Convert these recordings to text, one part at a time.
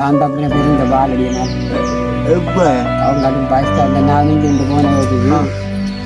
நான் தப்பின பேர் இந்த பாலடியா எப்ப? அவங்க பாஸ்தா அந்த நானும் ரெண்டு போன போது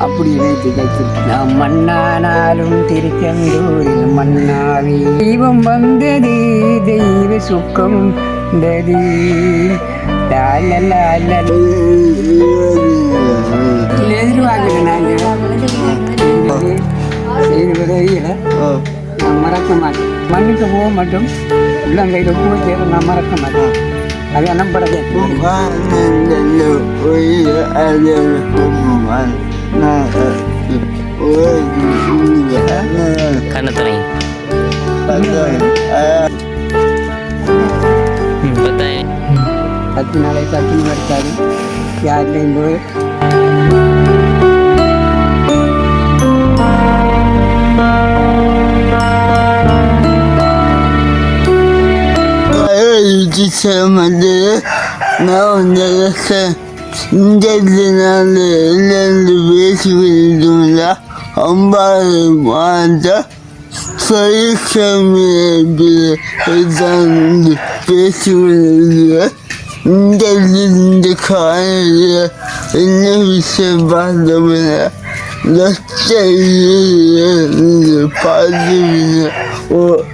அப்படி வைத்து தைச்சு நான் மண்ணானாலும் திருச்செந்தூரில் மண்ணாவி தெய்வம் வந்தது தெய்வ சுக்கம் வந்தது. எதிர்பார்க்கல நாங்கள் செய்து உதவிகளை நான் மறக்க மாட்டேன். மண்ணுக்கு போக மட்டும். உள்ளங்கையில் பூ சேர நான் மறக்க மாட்டேன். அது அனப்படவே கண்ணத்துறை பத்து நாளை பத்து எடுத்தாரு யாருலையும் போய் birinci sevmedi. Ne olacaksa dedilerle ilerlemiş bildiğimde ambarım halde sayı sevmeye şey bile heyecanlı besmeleyle dedilerinde kahveye nefise başlamaya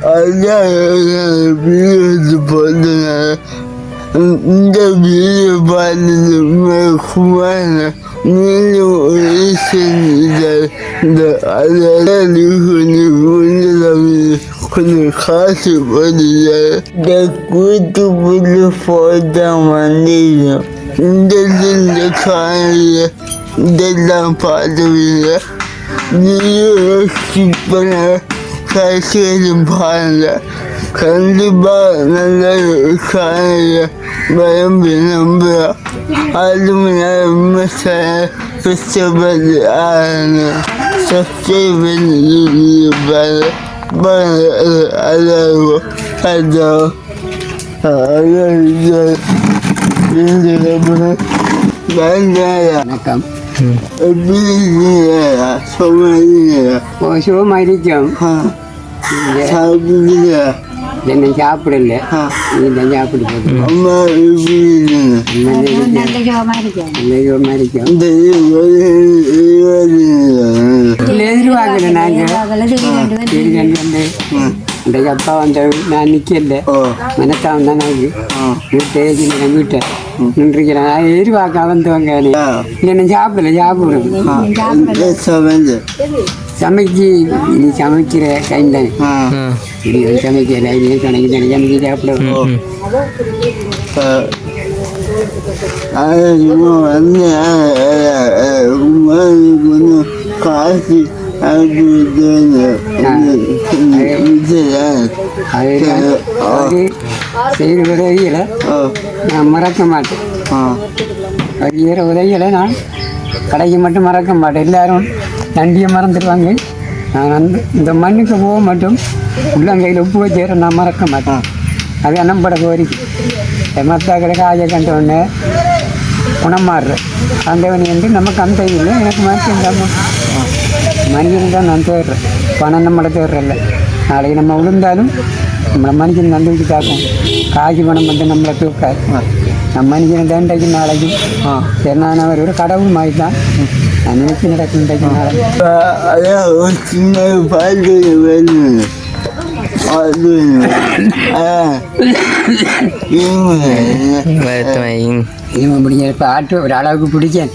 அதான் வீடு போதுனால இந்த வீடியோ பார்த்தது குமார நீங்களும் ஒரு செஞ்சுட்டார் இந்த அதாவது கொஞ்சம் கொஞ்சம் கொஞ்சம் காசு போடுறாரு இந்த கூட்டு புல்லு போட்டா வந்தீங்க இந்த இந்த காலையில் இதெல்லாம் பார்த்துவீங்க நீங்களும் skip பண்ண கடைசியிலும் பாருங்க கண்டிப்பா நல்ல காலைய விரும்பி நம்புகிறோம் அதுவும் விமர்சன கஷ்டப்பட்டு ஆரங்க சப்ஸ்கிரைப் பண்ணி பாரு அதாவது அதான் அதான் வேண்டாம் வணக்கம் எப்படி இருக்கீங்க சொல்லுங்க ஓ சிவமாയിരിக்கும் சாப்பிடுங்க என்ன சாப்பிடல நீ தான் சாப்பிடு அம்மா எப்படி இருக்கீங்க நல்ல சிவமாയിരിக்கும் இந்த இல்லை எதிர்பார்க்கல நாங்கள் இந்த அப்பா வந்த நான் நிற்கல மனத்தான் தான் நாங்கள் வீட்டை வீட்டை. நின்றுக்கிறேன். நான் எதிர்பார்க்க வந்தவங்க இல்லை சாப்பிடல? சாப்பிடுறேன் சமைஞ்சு சமைச்சு நீ சமைக்கிற டைம் தானே சமைக்கல. இது கணக்கு தானே சமைச்சு சாப்பிட வந்து காசு அது அது செய்கிற உதவிகளை நான் மறக்க மாட்டேன். அது செய்கிற உதவிகளை நான் கடைக்கு மட்டும் மறக்க மாட்டேன் எல்லாரும் நண்டியை மறந்துடுவாங்க நான் அந்த இந்த மண்ணுக்கு போக மட்டும் உள்ளங்கையில் உப்பு வச்சுற நான் மறக்க மாட்டேன் அது அன்னம்பட கோரிக்கை மத்தாக்களை காய கண்ட உடனே குணமாடுற அந்தவன் என்று நமக்கு அந்த இல்லை எனக்கு மாற்றி மனிதன் தான் நான் தேடுறேன். பணம் நம்மளை தேடுறதில்ல நாளைக்கு நம்ம விழுந்தாலும் நம்மளை மனுஷன் நம்பிக்கை காக்கும் காசு பணம் வந்து நம்மளை தூக்காது. நம்ம மனுஷனை தேண்டைக்கு நாளைக்கு என்னவர் ஒரு கடவுள் மாதிரி தான் நான் நினைச்சு நடக்கும் நாளைக்கு ஒரு சின்ன பாட்டு வேணும். இவன் முடிஞ்ச இப்போ ஆட்டு ஒரு அளவுக்கு பிடிச்சேன்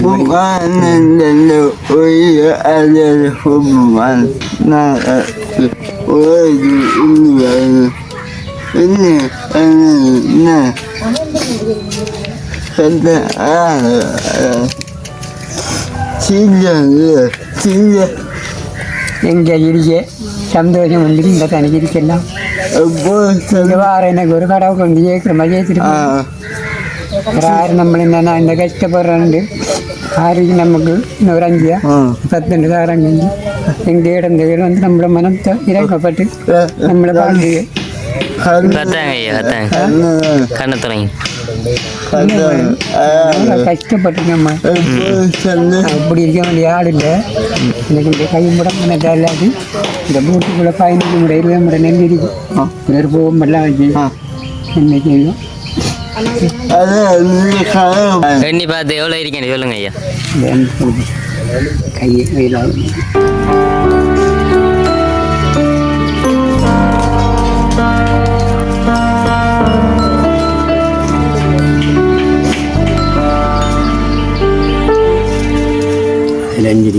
சின்ன எங்கே சந்தோஷம் வந்து இந்த தனிக்கு இருக்கலாம் இந்த வாரம் எனக்கு ஒரு கடவுள் கொண்டு கேட்குற மாதிரி ஏற்றிருப்பேன் யார் நம்மள என்ன இந்த கஷ்டப்படுறாண்டு ஆருக்கு நமக்கு இன்னும் ஒரு அஞ்சு பத்து தாரம் கஞ்சி எங்கள் இடம் இந்த வீடு வந்து நம்மள மனத்தை இறக்கப்பட்டு நம்மளை பார்த்து பத்தாங்க ஐயா பத்தாங்க கண்ணத்துறை கஷ்டப்பட்டு நம்ம அப்படி இருக்க வேண்டிய ஆள் இல்லை. எனக்கு இந்த கை முடம் பண்ண இல்லாது இந்த பூட்டுக்குள்ள பதினஞ்சு முறை இருபது முறை நெல் இருக்கு பிறர் போகும் எல்லாம் வச்சு என்ன செய்யும் எண்ணி பார்த்து எவ்வளோ இருக்கேன் சொல்லுங்க ஐயா. கை கையில்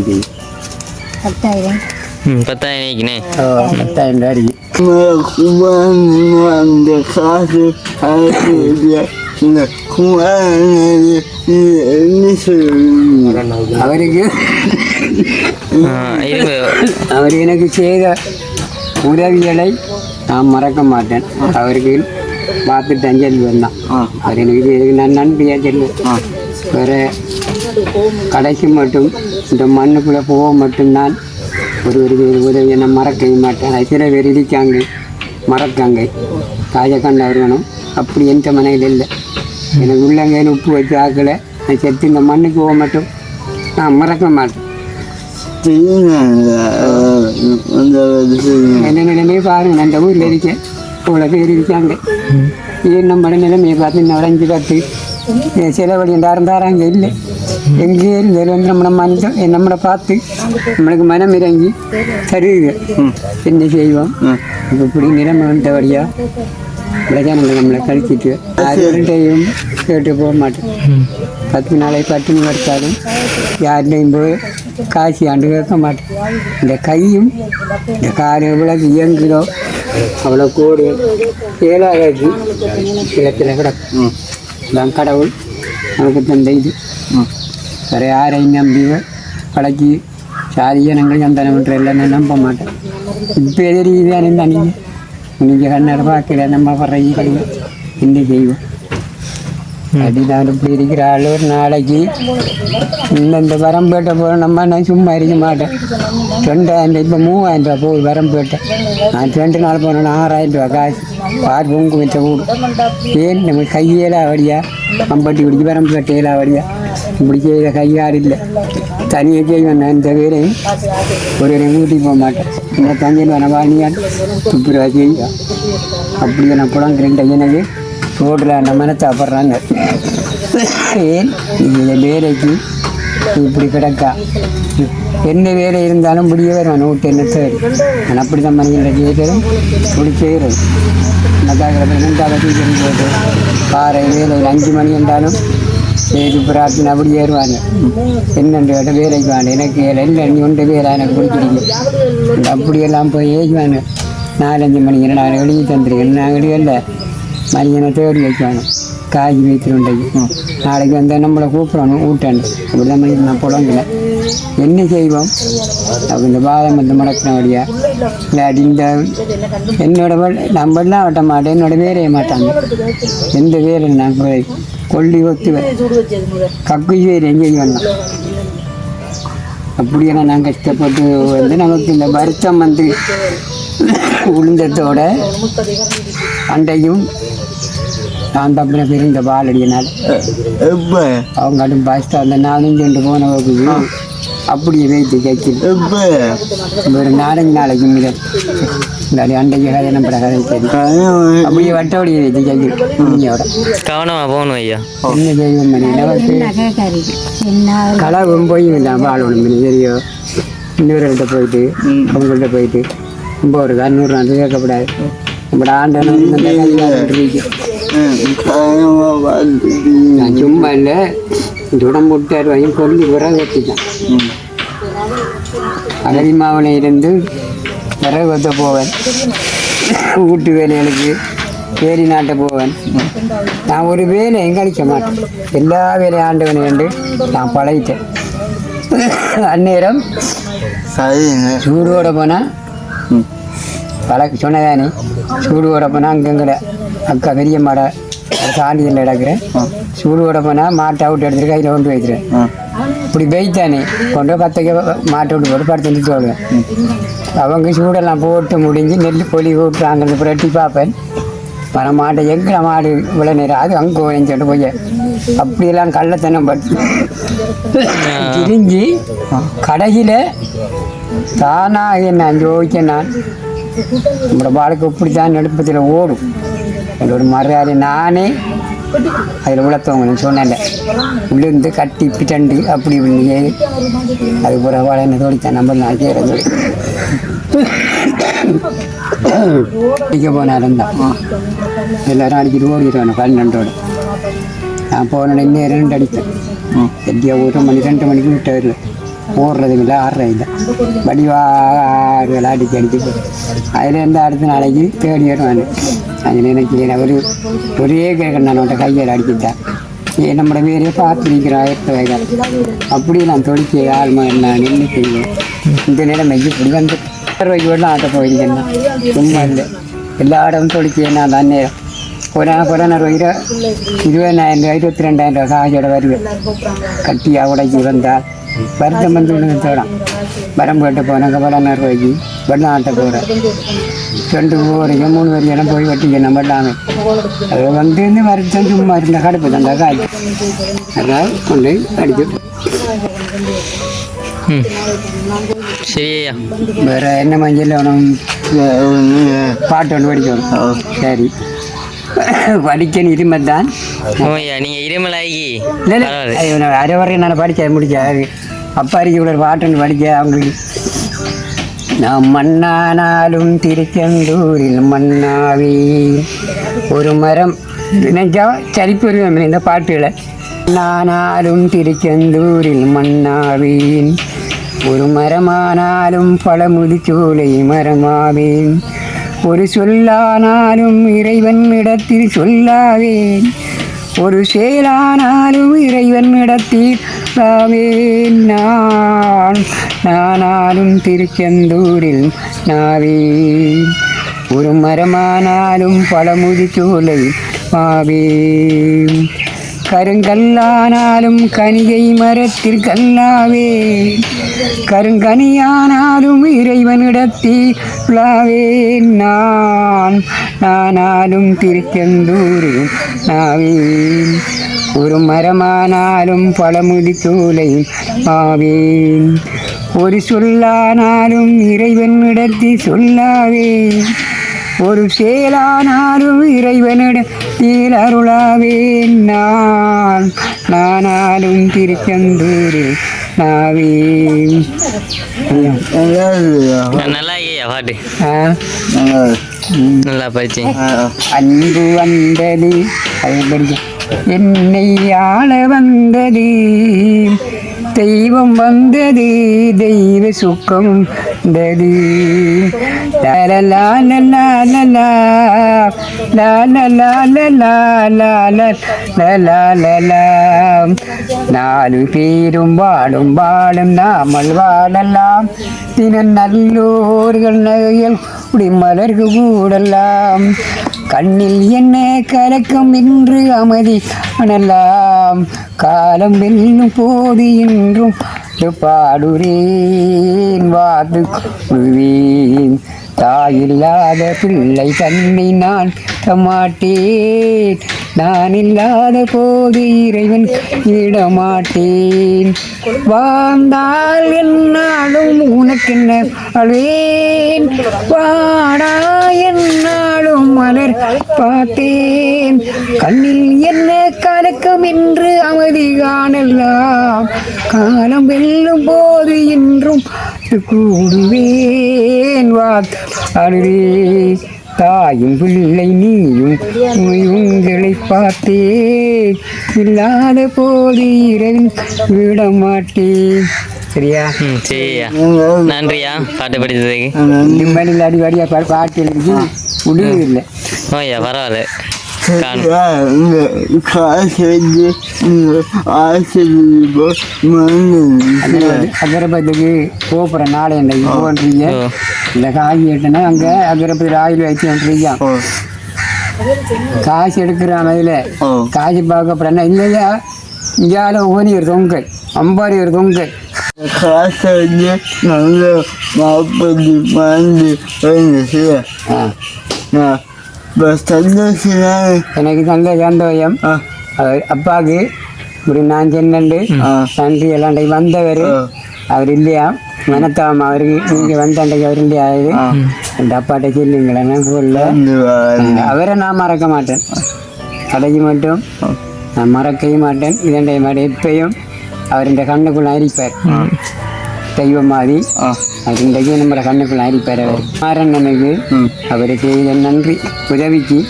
அஞ்சிருக்குது பத்தாயிரம். ம் பத்தாயிரம் பத்தாயிரம் குமாரன் அந்த காசு அவருக்கு அவர் எனக்கு செய்த உதவிகளை நான் மறக்க மாட்டேன். அவருக்கு பார்த்துட்டு அஞ்சலி வந்தான் அவர் எனக்கு நான் நன்றியாக சொல்லுவேன் வேற கடைசி மட்டும் இந்த மண்ணுக்குள்ளே போக மட்டும்தான் ஒரு ஒரு உதவியை நான் மறக்கவே மாட்டேன் அது சில பேர் இருக்காங்க மறக்காங்க. ராஜகண்ட இருக்கணும் அப்படி எந்த மனையில் இல்லை. எனக்கு உள்ளங்கையில் உப்பு வச்சு ஆக்கலை. நான் செத்து இந்த மண்ணுக்கு போக மட்டும் நான் மறக்க மாட்டேன். என்ன நிலைமையை பாருங்க. நான் இந்த ஊரில் இருக்கேன். இவ்வளோ பேர் இருக்காங்க. ஏன் நம்ம நிலைமையை பார்த்து இன்னும் அஞ்சு பத்து? ஏன் செலவழி யாரும் தாராங்க. இல்லை. எங்கேயே இருந்தாலும் வந்து நம்மளை மஞ்சள் நம்மளை பார்த்து நம்மளுக்கு மனம் இறங்கி தருது. என்ன செய்வோம்? இப்போ இப்படி நிலைமை வந்தபடியா பிரஜானங்களை நம்மளை கழிச்சிட்டு யாருகிட்டையும் கேட்டு போக மாட்டேன் பத்து நாளை பட்டினி வர்த்தாலும் யார்கிட்டையும் போய் காசு ஆண்டு கேட்க மாட்டேன் இந்த கையும் இந்த கார் எவ்வளோ இயங்குதோ அவ்வளோ கோடு ஏழாயிரத்தி இடத்துல கிடக்கும் தான் கடவுள் நமக்கு தந்த இது. வேறு யாரையும் நம்பி பழக்கி சாதி ஜனங்கள் சந்தனம்ன்ற எல்லாம் நான் நம்ப மாட்டேன். இப்போ எதிரியுது இருந்தா நீங்கள் நீங்கள் கண்ணாட பார்க்கல நம்ம கிடையாது என்ன செய்வோம் அப்படிதான் இப்படி இருக்கிற ஆள் ஒரு நாளைக்கு. இந்த இந்த வரம்பேட்டை போகிற நம்ம நான் சும்மா இருக்க மாட்டேன். ரெண்டாயிரம் இப்போ மூவாயிரம் ரூபா போகுது வரம்பேட்டை நான் ரெண்டு நாள் போனேன் ஆறாயிரம் ரூபா காசு. பார் பொங்கு கூடும் ஏன் நம்ம கையேலா வழியா அம்பட்டி குடிக்க வரம்பு கட்டையில வழியா இப்படி செய்த கையாறு இல்லை. தனியாக செய்வேன் நான் இந்த பேரையும் ஒரு ஊட்டிக்கு போக மாட்டேன். இந்த தஞ்சன் வனவாணியால் துப்புரவா செய்ய அப்படி நான் புலங்குறேன் எனக்கு ரோட்டில் அந்த மனை சாப்பிட்றாங்க ஏன்? இந்த வேலைக்கு இப்படி கிடக்கா? என்ன வேலை இருந்தாலும் முடியவே நான் நூற்றி என்ன நான் அப்படி தான் மனிதன் செய்கிறேன் முடிச்சுகிறேன் செய்கிறது நக்காக்கிற ரெண்டாவது டீச்சர் பாறை வேலை அஞ்சு மணி என்றாலும் செய்து பிரார்த்தனை அப்படி ஏறுவாங்க. என்னென்று கேட்ட வேலைக்கு வாங்க எனக்கு வேலை இல்லை நீ ஒன்று வேலை எனக்கு பிடிச்சிருக்கு. அப்படியெல்லாம் போய் ஏசுவாங்க நாலஞ்சு மணிக்கு நான் வெளியே தந்துருக்கேன். நான் வெளியே இல்லை. மனிதனை தேடி வைக்கணும் காய் வைத்திருண்டைக்கு நாளைக்கு வந்து நம்மளை கூப்பிடணும் ஊட்டணும் அப்படி தான் நான் புலங்கல என்ன செய்வோம்? அப்போ இந்த பாதம் வந்து முடக்கின வழியா. இல்லாட்டி இந்த என்னோட வேலை நம்மளாம் வெட்ட மாட்டேன் என்னோட வேலைய மாட்டாங்க. எந்த வேறு நான் போய் கொல்லி ஒத்துவேன். கக்கு வேறு எங்கேயும் வேணாம் அப்படியெல்லாம் நான் கஷ்டப்பட்டு வந்து நமக்கு இந்த வருத்தம் வந்து உளுந்தத்தோட அண்டையும் நான் தப்பின பேர் இந்த பாலடியினால் எப்ப? அவங்க கடும் பாஸ்தா அந்த நாலஞ்சு ரெண்டு போன வகுப்பு அப்படியே வைத்து கைக்குது எப்ப? ஒரு நாலஞ்சு நாளைக்கு முதல் இந்த அண்டைக்கு கதை நம்ம கதை அப்படியே வட்டவடியை வைத்து குஞ்சியோட கவனமாக போகணும் ஐயா. என்ன செய்வோம் மணி? நமக்கு களவும் போய் இல்லாமல் வாழணும் மணி தெரியும் இன்னொருகிட்ட போயிட்டு அவங்கள்ட்ட போயிட்டு ரொம்ப ஒரு அறுநூறு நாள் கேட்கக்கூடாது நம்மளோட ஆண்டனும் நான் சும்மா இல்லை. உடம்பு விட்டார் வரையும் கொல்லி விறகு வச்சுட்டேன் அகதி மாவனை இருந்து விறகு வைத்த போவேன். வீட்டு வேலைகளுக்கு வேலி நாட்ட போவேன். நான் ஒரு வேலையும் கழிக்க மாட்டேன். எல்லா வேலையும் ஆண்டவனை கண்டு நான் பழகிட்டேன். அந்நேரம் சூடோட போனால் பழக்க சொன்னதானே? சூடோட போனால் அங்கங்கட. அக்கா பெரிய மாடை சாண்டியில் கிடக்குறேன். சூடோட போனால் மாட்டை அவுட்டு எடுத்துட்டு கையில் கொண்டு வைக்கிறேன். இப்படி பெய்த்தானே கொண்டு போய் பத்தைக்க மாட்டை விட்டு போட்டு படுத்து நிறுத்தி விடுவேன். அவங்க சூடெல்லாம் போட்டு முடிஞ்சு நெல் பொலி விட்டு அங்கே புரட்டி பார்ப்பேன். வர மாட்டை எங்கே மாடு இவ்வளோ நேரம்? அது அங்கே போயின்னு போய் அப்படியெல்லாம் கள்ளத்தனம் பட்டு திரிஞ்சு கடையில் தானாக நான் ஜோதிக்க நான் நம்மளோட வாழ்க்கை இப்படித்தான் நடுப்பத்தில் ஓடும் என்னோட மரியாதை நானே அதில் உளத்தவங்கன்னு சொன்னேன் உள்ளிருந்து கட்டி பிட்டண்டு அப்படி இப்படியே அது பிறகு என்ன தோடித்தான் நம்ம நான் செய்கிறேன் சொல்லி அடிக்க போனாலும் தான் எல்லாரும் அடிச்சுட்டு ஓடிடுவானு பன்னெண்டோட நான் போன இன்னும் ரெண்டு அடிப்பேன் எப்படியா ஒரு மணி ரெண்டு மணிக்கு விட்டு வருவேன் ஓடுறதும் இல்லை ஆடுறது இல்லை. வடிவாறு அடிச்சு அடிச்சு அதில் அடுத்த நாளைக்கு தேடி வருவான் அங்கே எனக்கு நான் ஒரு ஒரே கேட்க நான் அவன்கிட்ட கையில் அடிச்சுட்டேன் ஏன் நம்மளோட பேரே பார்த்துருக்கிறா ஆயிரத்தி வயதால் அப்படி நான் தொழிற்சி ஆள் மாதிரி நான் என்ன செய்வேன். இந்த நிலைமை இப்படி வந்து ரூபாய்க்கு ஆட்ட போயிருக்கேன் சும்மா இல்லை. எல்லா இடமும் தொழிற்சி நான் தான் நேரம். கொரோனா கொரோனா ரூபாய் இருபதாயிரம் ரூபாய் இருபத்தி ரெண்டாயிரம் ரூபாய் காசோட வருவேன் கட்டியாக உடைக்கி வந்தால் வருத்தம் வந்து விழுந்தோடாம் வரம் போட்டு போனாங்க ரூபாய்க்கு வெள்ளம் ஆட்ட போகிறேன் ரெண்டு வரைக்கும் மூணு வரைக்கும் போய் வட்டிக்கணும் வெள்ளாமை அது வந்து இந்த வருத்தம் சும்மா இருந்த கடுப்பு தந்தா காய்ச்சி அதாவது கொண்டு அடிச்சு ம். சரி ஐயா. வேற என்ன மஞ்சள் வேணும்? பாட்டு ஒன்று படிக்கணும். சரி. படிக்கணும் இருமத்தான் ஓ ஐயா நீங்கள் இருமலாகி இல்லை. அரை வரையும் நான் படித்தேன் முடிச்சேன் அது அப்பாரிக்கு இவ்வளோ பாட்டுன்னு படித்தேன் அவங்களுக்கு. நாம் மண்ணானாலும் திருச்செந்தூரில் மண்ணாவி. ஒரு மரம். நினைச்சா சரிப்பு வருவேன் இந்த பாட்டுகளை. மண்ணானாலும் திருச்செந்தூரில் மண்ணாவேன். ஒரு மரமானாலும் பழமுதிச்சோலை மரமாவேன். ஒரு சொல்லானாலும் இறைவன் இடத்தில் சொல்லாவேன். ஒரு செயலானாலும் இறைவன் இடத்தில் நாவேன் நான் நானாலும் திருச்செந்தூரில் நாவேன். ஒரு மரமானாலும் பழமுதி சோலை மாவேன். கருங்கல்லானாலும் கனிகை மரத்தில் கல்லாவேன் கருங்கனியானாலும் இறைவனிடத்தில் உலாவேன் நான் நானாலும் திருச்செந்தூரில் நாவே ஒரு மரமானாலும் பழமுதி சோலை ஆவேன் ஒரு சொல்லானாலும் இறைவனிடத்தில் சொல்லாவேன் ஒரு செயலானாலும் இறைவனிடத்தில் அருளாவேன் நான். நானாலும் திருச்செந்தூரில் நாவேன். நல்லா ஐயா பாட்டு. நல்லா படிச்சேன். அன்பு வந்தது. அது படிக்க என்னை ஆள வந்தது. தெய்வம் வந்தது தெய்வ சுக்கம் வந்தது நாலு பேரும் வாழும் வாழும் நாமல் வாழலாம் தின நல்லோர்கள் நகையில் குடிமலர்கு கூடலாம் கண்ணில் என்ன கலக்கம் என்று அமைதி அணலாம் காலம் வெல்லும் போது என்றும் பாடுறேன் வாது கொள்வேன் தாயில்லாத பிள்ளை தன்னை நான் தமாட்டேன். நான் இல்லாத போது இறைவன் இடமாட்டேன். வாழ்ந்தால் என்னாலும் உனக்கென்ன அழுவேன் வாடா என்னாலும் மலர் பார்த்தேன். கண்ணில் என்ன கலக்கம் என்று அமைதி காணலாம். காலம் வெல்லும் போது என்றும் கூடுவேன். வாழுவே தாயும் பிள்ளை நீயும் உங்களை பார்த்தேன் இல்லாத போது இரவின் விட மாட்டேன் சரியா? ம் சரி ஐயா நன்றியா பாட்டு படித்ததுக்கு. நிம்மதியில் அடி அடியா பா- பாட்டு எழுதி முடிவு இல்லை. பரவாயில்ல. காணும் காசு வந்து ஆசிரியர் மன்னன் அகரபத்துக்கு போகிற நாளை என்ன போன்றீங்க. இந்த காய் எட்டுனா அங்கே அகரபதி ஆயில் வச்சு வந்துருக்கீங்க காசு எடுக்கிறான் அதில் காசு பார்க்க அப்புறம் இல்லையா இந்தியாவில் ஓனி ஒரு தொங்கல். அம்பாரி ஒரு தொங்கல். காசு வந்து நல்ல நாற்பது பன்னெண்டு வந்துச்சு எனக்கு தந்த சந்தோஷம் அப்பாவுக்கு இப்படி நான் சொன்னண்டு நன்றி எல்லாம் வந்தவர். அவர் இல்லையா? மனத்தாம் அவருக்கு. நீங்கள் வந்த அன்றைக்கு அவர் இல்லையா? இது? ஆ. அந்த அப்பாட்ட சொல்லுங்களேன் வாங்க. அவரை நான் மறக்க மாட்டேன். கடைக்கு மட்டும். நான் மறக்கவே மாட்டேன். இதண்டை மாதிரி எப்பயும் அவர் இந்த கண்ணுக்குள்ள அரிப்பார். தெய்வம் மாதிரி ஆ. அது இன்றைக்கு நம்மளோட கண்ணுக்குள்ள அரிப்பார் அவர் மாறண்ணனுக்கு அவருக்கு நன்றி உதவிக்கு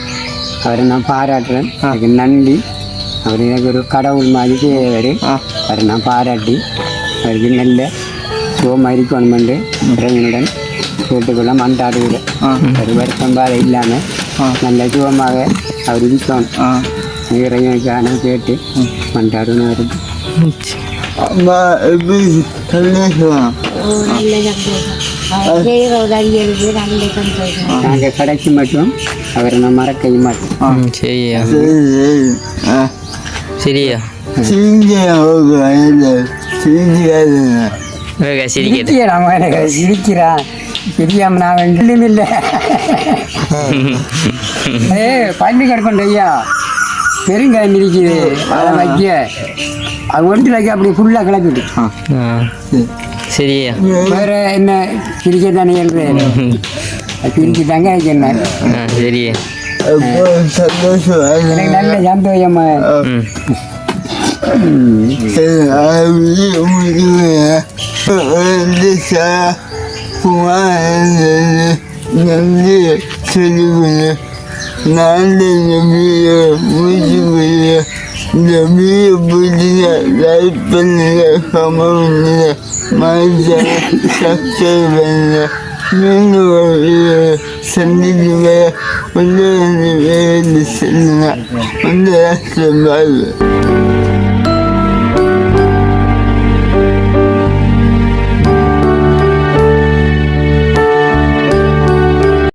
அவரை நான் பாராட்டுறேன். அதுக்கு நன்றி. அவர் எனக்கு ஒரு கடவுள் மாதிரி ஆ. அவரை நான் பாராட்டி அவருக்கு நல்ல சுகமாக இருக்கணுமென்று இறைவனுடன் கேட்டுக்கொள்ள மன்றாடுகிறேன். ஆ. ஒரு வருத்தம் பாதை இல்லாமல் நல்ல சுகமாக அவர் இருக்கணும். இறைவனுக்கான கேட்டு மன்றாடுனாரு நாங்கள் கடைக்கு மட்டும் அவரை நான் மறக்கவே மாட்டோம் சரியா சரி சரி ஆ சரியா சிரிக்கிறேன் சிரியாம நான் ஒன்றும் இல்லை ஏ பள்ளி கிடக்கணும் ஐயா பெருங்காயம் இருக்குது அதை வைக்க அது ஒன்று வைக்க அப்படி ஃபுல்லாக கிளப்பிட்டு ஆ சரியா வேற என்ன சிரிக்க தானே சிரிச்சு தாங்க வைக்கணும் சரியா அப்போ சந்தோஷம் எனக்கு நல்ல சந்தோஷமா சரி அது முடிக்கிறேன் வந்து சார் நன்றி இந்த வீடியோ பிடிச்ச லைக் பண்ணுங்க கமெண்ட் பண்ணுங்க மறந்து சப்ஸ்கிரைப் பண்ணுங்க மீண்டும் ஒரு வந்து வேறு வந்து